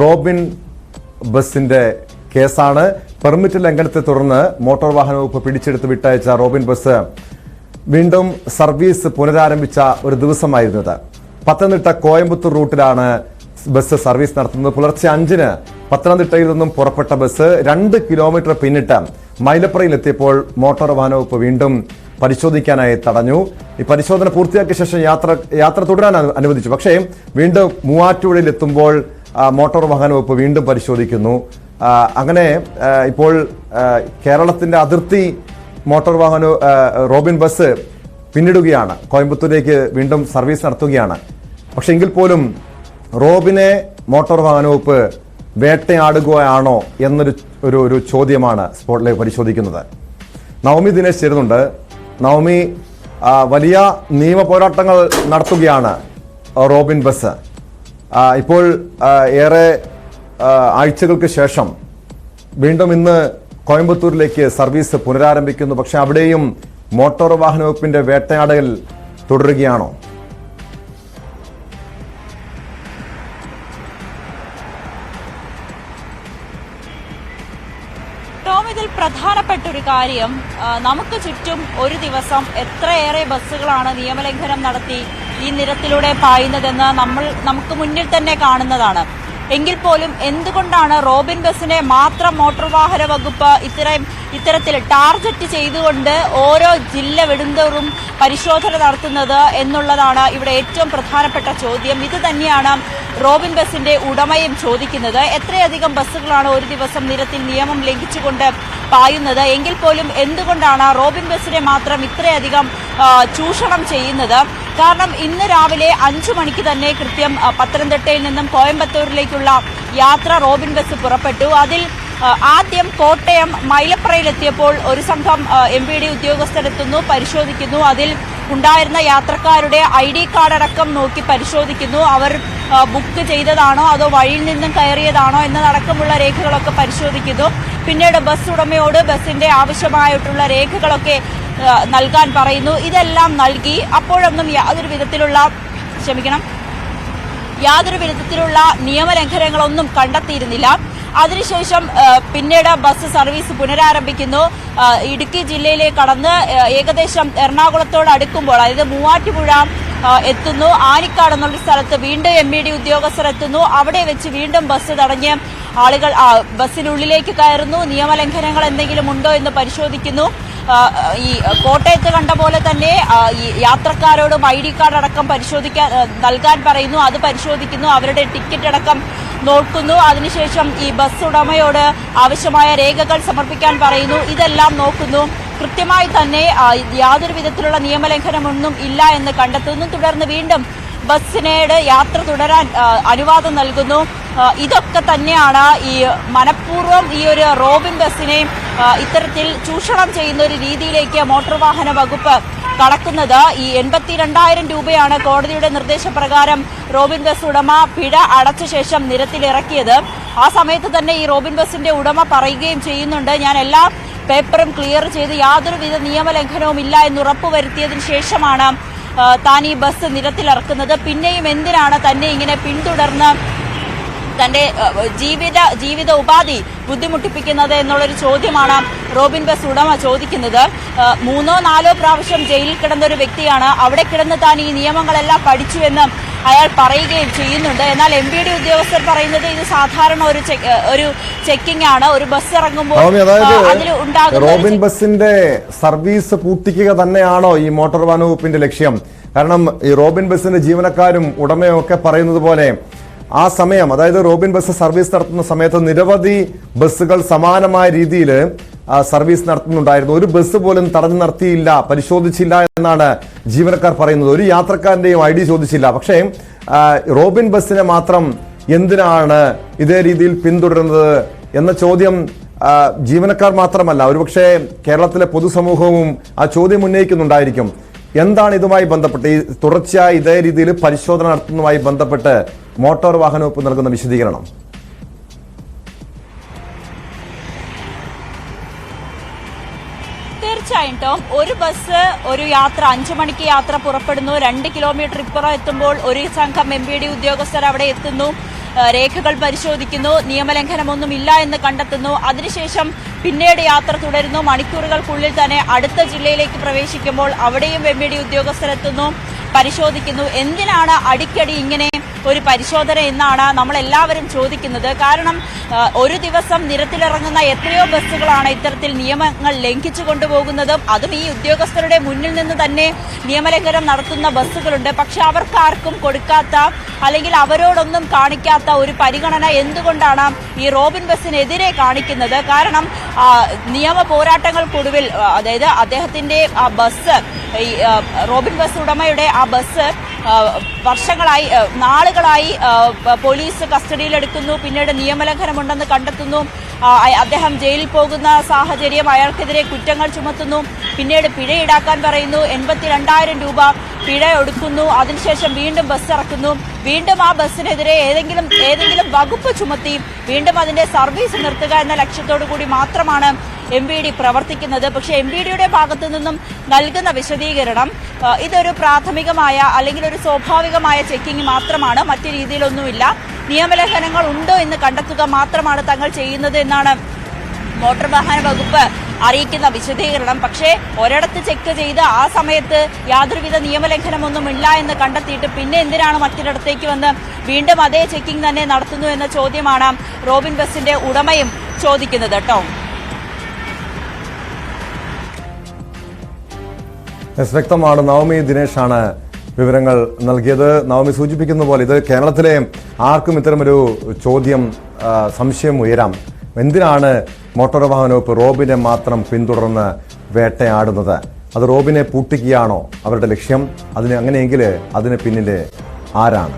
Robin ബസിന്റെ കേസാണ്. Permit ലംഘനത്തെ തുടർന്ന് മോട്ടോർ വാഹന വകുപ്പ് പിടിച്ചെടുത്ത് വിട്ടയച്ച റോബിൻ ബസ് വീണ്ടും സർവീസ് പുനരാരംഭിച്ച ഒരു ദിവസമായിരുന്നത് പത്തനംതിട്ട കോയമ്പത്തൂർ റൂട്ടിലാണ് ബസ് സർവീസ് നടത്തുന്നത്. പുലർച്ചെ അഞ്ചിന് പത്തനംതിട്ടയിൽ നിന്നും പുറപ്പെട്ട ബസ് രണ്ട് കിലോമീറ്റർ പിന്നിട്ട് മൈലപ്പുറയിൽ എത്തിയപ്പോൾ മോട്ടോർ വാഹന വകുപ്പ് വീണ്ടും പരിശോധിക്കാനായി തടഞ്ഞു. ഈ പരിശോധന പൂർത്തിയാക്കിയ ശേഷം യാത്ര യാത്ര തുടരാൻ അനുവദിച്ചു. പക്ഷേ വീണ്ടും മൂവാറ്റുപുഴയിൽ എത്തുമ്പോൾ മോട്ടോർ വാഹന വകുപ്പ് വീണ്ടും പരിശോധിക്കുന്നു. അങ്ങനെ ഇപ്പോൾ കേരളത്തിന്റെ അതിർത്തി മോട്ടോർ വാഹന റോബിൻ ബസ് പിന്നിടുകയാണ്. കോയമ്പത്തൂരിലേക്ക് വീണ്ടും സർവീസ് നടത്തുകയാണ്. പക്ഷെ എങ്കിൽ പോലും റോബിനെ മോട്ടോർ വാഹന വകുപ്പ് വേട്ടയാടുകയാണോ എന്നൊരു ഒരു ഒരു ചോദ്യമാണ് സ്പോട്ടിലേക്ക് പരിശോധിക്കുന്നത്. നവമി ദിനേശ് ചേരുന്നുണ്ട്. നവമി വലിയ നിയമ പോരാട്ടങ്ങൾ നടത്തുകയാണ് റോബിൻ ബസ്. ഇപ്പോൾ ഏറെ ആഴ്ചകൾക്ക് ശേഷം വീണ്ടും ഇന്ന് കോയമ്പത്തൂരിലേക്ക് സർവീസ് പുനരാരംഭിക്കുന്നു. പക്ഷേ അവിടെയും മോട്ടോർ വാഹന വകുപ്പിന്റെ വേട്ടയാടൽ തുടരുകയാണോ? ടോം ഇതിൽ പ്രധാനപ്പെട്ട ഒരു കാര്യം നമുക്ക് ചുറ്റും ഒരു ദിവസം എത്രയേറെ ബസ്സുകളാണ് നിയമലംഘനം നടത്തി ഈ നിരത്തിലൂടെ പായുന്നതെന്ന് നമ്മൾ നമുക്ക് മുന്നിൽ തന്നെ കാണുന്നതാണ്. എങ്കിൽ പോലും എന്തുകൊണ്ടാണ് റോബിൻ ബസ്സിനെ മാത്രം മോട്ടോർ വാഹന വകുപ്പ് ഇത്തരം ഇത്തരത്തിൽ ടാർഗറ്റ് ചെയ്തുകൊണ്ട് ഓരോ ജില്ല വിടുന്തോറും പരിശോധന നടത്തുന്നത് എന്നുള്ളതാണ് ഇവിടെ ഏറ്റവും പ്രധാനപ്പെട്ട ചോദ്യം. ഇത് തന്നെയാണ് റോബിൻ ബസിന്റെ ഉടമയും ചോദിക്കുന്നത്. എത്രയധികം ബസ്സുകളാണ് ഒരു ദിവസം നിരത്തിൽ നിയമം ലംഘിച്ചുകൊണ്ട് പായുന്നത്? എങ്കിൽ പോലും എന്തുകൊണ്ടാണ് റോബിൻ ബസിനെ മാത്രം ഇത്രയധികം ചൂഷണം ചെയ്യുന്നത്? കാരണം ഇന്ന് രാവിലെ അഞ്ചു മണിക്ക് തന്നെ കൃത്യം പത്തനംതിട്ടയിൽ നിന്നും കോയമ്പത്തൂരിലേക്കുള്ള യാത്ര റോബിൻ ബസ് പുറപ്പെട്ടു. അതിൽ ആദ്യം കോട്ടയം മൈലപ്രയിലെത്തിയപ്പോൾ ഒരു സംഘം എം പി ഡി ഉദ്യോഗസ്ഥരെത്തുന്നു പരിശോധിക്കുന്നു. അതിൽ ഉണ്ടായിരുന്ന യാത്രക്കാരുടെ ഐ ഡി കാർഡ് അടക്കം നോക്കി പരിശോധിക്കുന്നു. അവർ ബുക്ക് ചെയ്തതാണോ അതോ വഴിയിൽ നിന്നും കയറിയതാണോ എന്നതടക്കമുള്ള രേഖകളൊക്കെ പരിശോധിക്കുന്നു. പിന്നീട് ബസ് ഉടമയോട് ബസിന്റെ ആവശ്യമായിട്ടുള്ള രേഖകളൊക്കെ നൽകാൻ പറയുന്നു. ഇതെല്ലാം നൽകി അപ്പോഴൊന്നും യാതൊരു വിധത്തിലുള്ള ക്ഷമിക്കണം യാതൊരു വിധത്തിലുള്ള നിയമലംഘനങ്ങളൊന്നും കണ്ടെത്തിയിരുന്നില്ല. അതിനുശേഷം പിന്നീട് ബസ് സർവീസ് പുനരാരംഭിക്കുന്നു. ഇടുക്കി ജില്ലയിലെ കടന്ന് ഏകദേശം എറണാകുളത്തോട് അടുക്കുമ്പോൾ അതായത് മൂവാറ്റുപുഴ എത്തുന്നു. ആനിക്കാട് എന്നുള്ള സ്ഥലത്ത് വീണ്ടും എം ഇ ഡി ഉദ്യോഗസ്ഥർ എത്തുന്നു. അവിടെ വെച്ച് വീണ്ടും ബസ് തടഞ്ഞ് ആളുകൾ ബസ്സിനുള്ളിലേക്ക് കയറുന്നു. നിയമലംഘനങ്ങൾ എന്തെങ്കിലും ഉണ്ടോ എന്ന് പരിശോധിക്കുന്നു. ഈ കോട്ടയത്ത് കണ്ട പോലെ തന്നെ യാത്രക്കാരോടും ഐ ഡി കാർഡ് അടക്കം പരിശോധിക്കാൻ നൽകാൻ പറയുന്നു. അത് പരിശോധിക്കുന്നു. അവരുടെ ടിക്കറ്റ് അടക്കം നോക്കുന്നു. അതിനുശേഷം ഈ ബസ് ഉടമയോട് ആവശ്യമായ രേഖകൾ സമർപ്പിക്കാൻ പറയുന്നു. ഇതെല്ലാം നോക്കുന്നു. കൃത്യമായി തന്നെ യാതൊരു വിധത്തിലുള്ള നിയമലംഘനമൊന്നും ഇല്ല എന്ന് കണ്ടെത്തുന്നു. തുടർന്ന് വീണ്ടും ബസ്സിനോട് യാത്ര തുടരാൻ അനുവാദം നൽകുന്നു. ഇതൊക്കെ തന്നെയാണ് ഈ മനഃപൂർവം ഈ ഒരു റോബിൻ ബസ്സിനെ ആ, ഇത്തരത്തിൽ ചൂഷണം ചെയ്യുന്ന ഒരു രീതിയിലേക്ക് മോട്ടോർ വാഹന വകുപ്പ് കടക്കുന്നത്. ഈ എൺപത്തിരണ്ടായിരം രൂപയാണ് കോടതിയുടെ നിർദ്ദേശപ്രകാരം റോബിൻ ബസ് ഉടമ പിഴ അടച്ച ശേഷം നിരത്തിലിറക്കിയത്. ആ സമയത്ത് തന്നെ ഈ റോബിൻ ബസിന്റെ ഉടമ പറയുകയും ചെയ്യുന്നുണ്ട്. ഞാൻ എല്ലാ പേപ്പറും ക്ലിയർ ചെയ്ത് യാതൊരുവിധ നിയമലംഘനവും ഇല്ല എന്ന് ഉറപ്പുവരുത്തിയതിനു ശേഷമാണ് താൻ ഈ ബസ് നിരത്തിലിറക്കുന്നത്. പിന്നെയും എന്തിനാണ് തന്നെ ഇങ്ങനെ പിന്തുടർന്ന് തന്റെ ജീവിത ജീവിത ഉപാധി ബുദ്ധിമുട്ടിപ്പിക്കുന്നത് എന്നുള്ളൊരു ചോദ്യമാണ് റോബിൻ ബസ് ഉടമ ചോദിക്കുന്നത്. മൂന്നോ നാലോ പ്രാവശ്യം ജയിലിൽ കിടന്ന ഒരു വ്യക്തിയാണ് അവിടെ കിടന്ന് താൻ ഈ നിയമങ്ങളെല്ലാം പഠിച്ചുവെന്ന് അയാൾ പറയുകയും ചെയ്യുന്നുണ്ട്. എന്നാൽ എം ബി ഡി ഉദ്യോഗസ്ഥർ പറയുന്നത് ഇത് സാധാരണ ഒരു ഒരു ചെക്കിംഗ് ആണ് ഒരു ബസ് ഇറങ്ങുമ്പോൾ റോബിൻ ബസിന്റെ സർവീസ് പൂട്ടിക്കുക തന്നെയാണോ ഈ മോട്ടോർ വാഹന വകുപ്പിന്റെ ലക്ഷ്യം? കാരണം ഈ റോബിൻ ബസിന്റെ ജീവനക്കാരും ഉടമയും ഒക്കെ പറയുന്നത് പോലെ ആ സമയം അതായത് റോബിൻ ബസ് സർവീസ് നടത്തുന്ന സമയത്ത് നിരവധി ബസ്സുകൾ സമാനമായ രീതിയിൽ സർവീസ് നടത്തുന്നുണ്ടായിരുന്നു. ഒരു ബസ് പോലും തടഞ്ഞു നിർത്തിയില്ല പരിശോധിച്ചില്ല എന്നാണ് ജീവനക്കാർ പറയുന്നത്. ഒരു യാത്രക്കാരന്റെയും ഐ ഡി ചോദിച്ചില്ല. പക്ഷേ റോബിൻ ബസ്സിനെ മാത്രം എന്തിനാണ് ഇതേ രീതിയിൽ പിന്തുടരുന്നത് എന്ന ചോദ്യം ജീവനക്കാർ മാത്രമല്ല ഒരുപക്ഷെ കേരളത്തിലെ പൊതുസമൂഹവും ആ ചോദ്യം ഉന്നയിക്കുന്നുണ്ടായിരിക്കും. എന്താണ് ഇതുമായി ബന്ധപ്പെട്ട്? ഈ തുടർച്ചയായി ഇതേ രീതിയിൽ പരിശോധന നടത്തുന്നതുമായി ബന്ധപ്പെട്ട് മോട്ടോർ വാഹന വകുപ്പ് നൽകുന്ന വിശദീകരണം. തീർച്ചയായും ടോം. ഒരു ബസ് ഒരു യാത്ര അഞ്ചു മണിക്ക് യാത്ര പുറപ്പെടുന്നു. രണ്ട് കിലോമീറ്റർ ഇപ്പുറം എത്തുമ്പോൾ ഒരു സംഘം എം ബി ഡി ഉദ്യോഗസ്ഥർ അവിടെ എത്തുന്നു. രേഖകൾ പരിശോധിക്കുന്നു. നിയമലംഘനമൊന്നും ഇല്ല എന്ന് കണ്ടെത്തുന്നു. അതിനുശേഷം പിന്നീട് യാത്ര തുടരുന്നു. മണിക്കൂറുകൾക്കുള്ളിൽ തന്നെ അടുത്ത ജില്ലയിലേക്ക് പ്രവേശിക്കുമ്പോൾ അവിടെയും എം ബി ഡി ഉദ്യോഗസ്ഥരെത്തുന്നു പരിശോധിക്കുന്നു. എന്തിനാണ് അടിക്കടി ഇങ്ങനെ ഒരു പരിശോധന എന്നാണ് നമ്മളെല്ലാവരും ചോദിക്കുന്നത്. കാരണം ഒരു ദിവസം നിരത്തിലിറങ്ങുന്ന എത്രയോ ബസ്സുകളാണ് ഇത്തരത്തിൽ നിയമങ്ങൾ ലംഘിച്ചു കൊണ്ടുപോകുന്നതും അതും ഈ ഉദ്യോഗസ്ഥരുടെ മുന്നിൽ നിന്ന് തന്നെ നിയമലംഘനം നടത്തുന്ന ബസ്സുകളുണ്ട്. പക്ഷെ അവർക്കാർക്കും കൊടുക്കാത്ത അല്ലെങ്കിൽ അവരോടൊന്നും കാണിക്കാത്ത ഒരു പരിഗണന എന്തുകൊണ്ടാണ് ഈ റോബിൻ ബസ്സിനെതിരെ കാണിക്കുന്നത്? കാരണം നിയമ പോരാട്ടങ്ങൾക്കൊടുവിൽ അതായത് അദ്ദേഹത്തിന്റെ ആ ബസ് റോബിൻ ബസ് ഉടമയുടെ ആ ബസ് വർഷങ്ങളായി നാളുകളായി പോലീസ് കസ്റ്റഡിയിലെടുക്കുന്നു. പിന്നീട് നിയമലംഘനമുണ്ടെന്ന് കണ്ടെത്തുന്നു. അദ്ദേഹം ജയിലിൽ പോകുന്ന സാഹചര്യം അയാൾക്കെതിരെ കുറ്റങ്ങൾ ചുമത്തുന്നു. പിന്നീട് പിഴ ഈടാക്കാൻ പറയുന്നു. എൺപത്തിരണ്ടായിരം രൂപ പിഴ ഒടുക്കുന്നു. അതിനുശേഷം വീണ്ടും ബസ് ഇറക്കുന്നു. വീണ്ടും ആ ബസ്സിനെതിരെ ഏതെങ്കിലും ഏതെങ്കിലും വകുപ്പ് ചുമത്തി വീണ്ടും അതിന്റെ സർവീസ് നിർത്തുക എന്ന ലക്ഷ്യത്തോടു കൂടി മാത്രമാണ് എം വി ഡി പ്രവർത്തിക്കുന്നത്. പക്ഷേ എം വി ഡിയുടെ ഭാഗത്തു നിന്നും നൽകുന്ന വിശദീകരണം ഇതൊരു പ്രാഥമികമായ അല്ലെങ്കിൽ ഒരു സ്വാഭാവികമായ ചെക്കിംഗ് മാത്രമാണ്. മറ്റു രീതിയിലൊന്നുമില്ല. നിയമലംഘനങ്ങൾ ഉണ്ടോ എന്ന് കണ്ടെത്തുക മാത്രമാണ് തങ്ങൾ ചെയ്യുന്നത് എന്നാണ് മോട്ടോർ വാഹന വകുപ്പ് അറിയിക്കുന്ന വിശദീകരണം. പക്ഷേ ഒരിടത്ത് ചെക്ക് ചെയ്ത് ആ സമയത്ത് യാതൊരുവിധ നിയമലംഘനമൊന്നും ഇല്ല എന്ന് കണ്ടെത്തിയിട്ട് പിന്നെ എന്തിനാണ് മറ്റൊരിടത്തേക്ക് വന്ന് വീണ്ടും അതേ ചെക്കിംഗ് തന്നെ നടത്തുന്നു എന്ന ചോദ്യമാണ് റോബിൻ ബസിന്റെ ഉടമയും ചോദിക്കുന്നത് കേട്ടോ എസ് വ്യക്തമാണ്. നവമി ദിനേഷാണ് വിവരങ്ങൾ നൽകിയത്. നവമി സൂചിപ്പിക്കുന്ന പോലെ ഇത് കേരളത്തിലെ ആർക്കും ഇത്തരമൊരു ചോദ്യം സംശയം ഉയരാം. എന്തിനാണ് മോട്ടോർ വാഹന വകുപ്പ് റോബിനെ മാത്രം പിന്തുടർന്ന് വേട്ടയാടുന്നത്? അത് റോബിനെ പൂട്ടിക്കുകയാണോ അവരുടെ ലക്ഷ്യം? അതിന് അങ്ങനെയെങ്കിൽ അതിന് പിന്നിലെ ആരാണ്?